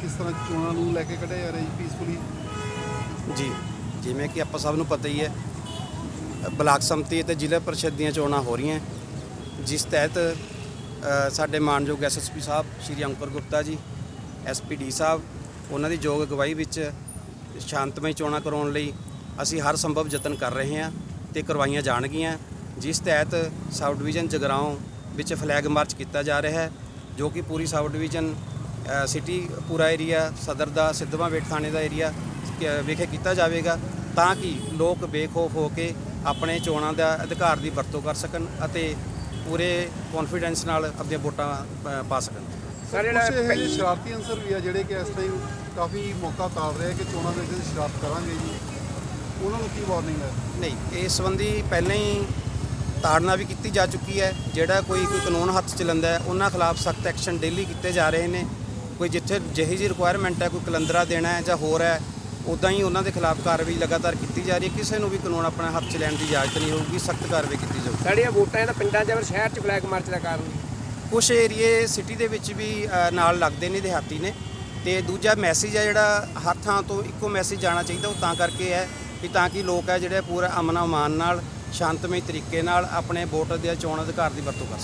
ਕਿਸ ਤਰ੍ਹਾਂ ਚੋਣਾਂ ਨੂੰ ਲੈ ਕੇ ਜੀ ਜਿਵੇਂ ਕਿ ਆਪਾਂ ਸਭ ਨੂੰ ਪਤਾ ਹੀ ਹੈ, ਬਲਾਕ ਸੰਮਤੀ ਤੇ ਜ਼ਿਲ੍ਹਾ ਪ੍ਰਸ਼ਦ ਦੀਆਂ ਚੋਣਾਂ ਹੋ ਰਹੀਆਂ। ਜਿਸ ਤਹਿਤ ਸਾਡੇ ਮਾਨਯੋਗ ਐਸਐਸਪੀ ਸਾਹਿਬ, ਸ਼੍ਰੀ ਅੰਕੁਰ ਗੁਪਤਾ ਜੀ ਐਸਪੀਡੀ ਸਾਹਿਬ, ਉਹਨਾਂ ਦੀ ਯੋਗ ਅਗਵਾਈ ਵਿੱਚ ਸ਼ਾਂਤਮਈ ਚੋਣਾਂ ਕਰਾਉਣ ਲਈ ਅਸੀਂ ਹਰ ਸੰਭਵ ਯਤਨ ਕਰ ਰਹੇ ਹਾਂ। ਤੇ ਕਰਵਾਈਆਂ ਜਾਣਗੀਆਂ ਜਿਸ ਤਹਿਤ ਸਾਊਥ ਡਿਵੀਜ਼ਨ ਜਗਰਾਓਂ ਵਿੱਚ ਫਲੈਗ ਮਾਰਚ ਕੀਤਾ ਜਾ ਰਿਹਾ ਹੈ ਜੋ ਕਿ ਪੂਰੀ ਸਾਊਥ ਡਿਵੀਜ਼ਨ ਸਿਟੀ ਪੂਰਾ ਏਰੀਆ ਸਦਰ ਦਾ ਸਿੱਧਵਾਂ ਵੇਟ ਥਾਣੇ ਦਾ ਏਰੀਆ ਵਿਖੇ ਕੀਤਾ ਜਾਵੇਗਾ ਤਾਂ ਕਿ ਲੋਕ ਬੇਖੌਫ ਹੋ ਕੇ ਆਪਣੇ ਚੋਣਾਂ ਦਾ ਅਧਿਕਾਰ ਦੀ ਵਰਤੋਂ ਕਰ ਸਕਣ ਅਤੇ ਪੂਰੇ ਕੌਨਫੀਡੈਂਸ ਨਾਲ ਆਪਣੀਆਂ ਵੋਟਾਂ ਪਾ ਸਕਣ। ਸਰ ਜਿਹੜਾ ਇਹ ਜਿਹੇ ਸ਼ਰਾਰਤੀ ਅੰਸਰ ਵੀ ਆ ਜਿਹੜੇ ਕਿ ਇਸ ਟਾਈਮ ਕਾਫੀ ਮੌਕਾ ਤਾੜ ਰਹੇ ਕਿ ਚੋਣਾਂ ਦੇ ਵਿੱਚ ਸ਼ਰਾਰਤ ਕਰਾਂਗੇ ਜੀ। ਉਹਨਾਂ ਨੂੰ ਕੀ ਵਾਰਨਿੰਗ ਹੈ? ਨਹੀਂ ਇਸ ਸੰਬੰਧੀ ਪਹਿਲਾਂ ਹੀ ਤਾੜਨਾ ਵੀ ਕੀਤੀ ਜਾ ਚੁੱਕੀ ਹੈ। ਜਿਹੜਾ ਕੋਈ ਕੋਈ ਕਾਨੂੰਨ ਹੱਥ ਚ ਲੈਂਦਾ ਹੈ ਉਹਨਾਂ ਖਿਲਾਫ ਸਖਤ ਐਕਸ਼ਨ ਡੇਲੀ ਕੀਤੇ ਜਾ ਰਹੇ ਨੇ। ਕੋਈ ਜਿੱਥੇ ਜਿਹੀ ਜੀ ਰਿਕੁਆਇਰਮੈਂਟ ਹੈ ਕੋਈ ਕਲੰਦਰਾ ਦੇਣਾ ਹੈ ਜਾਂ ਹੋਰ ਹੈ ਉਦਾਂ ਹੀ ਉਹਨਾਂ ਦੇ ਖਿਲਾਫ ਕਾਰਵਾਈ ਲਗਾਤਾਰ ਕੀਤੀ ਜਾ ਰਹੀ ਹੈ। ਕਿਸੇ ਨੂੰ ਵੀ ਕਾਨੂੰਨ ਆਪਣਾ ਹੱਥ ਚ ਲੈਣ ਦੀ ਇਜਾਜ਼ਤ ਨਹੀਂ ਹੋਊਗੀ ਸਖਤ ਕਾਰਵਾਈ ਕੀਤੀ ਜਾਊਗੀ। ਸਾਡੀਆਂ ਵੋਟਾਂ ਇਹ ਤਾਂ ਪਿੰਡਾਂ 'ਚ ਸ਼ਹਿਰ 'ਚ ਫਲੈਗ ਮਾਰਚ ਦਾ ਕਾਰਨ ਕੁਝ ਏਰੀਏ ਸਿਟੀ ਦੇ ਵਿੱਚ ਵੀ ਨਾਲ ਲੱਗਦੇ ਨੇ ਦਿਹਾਤੀ ਨੇ। ਤੇ ਦੂਜਾ ਮੈਸੇਜ ਹੈ ਜਿਹੜਾ ਹਰ ਥਾਂ ਤੋਂ ਇੱਕੋ ਮੈਸੇਜ ਜਾਣਾ ਚਾਹੀਦਾ ਉਹ ਤਾਂ ਕਰਕੇ ਹੈ। ਵੀ ਤਾਂ ਕਿ ਲੋਕ ਹੈ ਜਿਹੜੇ ਪੂਰਾ ਅਮਨ ਅਮਾਨ ਨਾਲ, ਸ਼ਾਂਤਮਈ ਤਰੀਕੇ ਨਾਲ ਆਪਣੇ ਵੋਟ ਦੇ ਚੋਣ ਅਧਿਕਾਰ ਦੀ ਵਰਤੋਂ ਕਰ ਸਕਣ।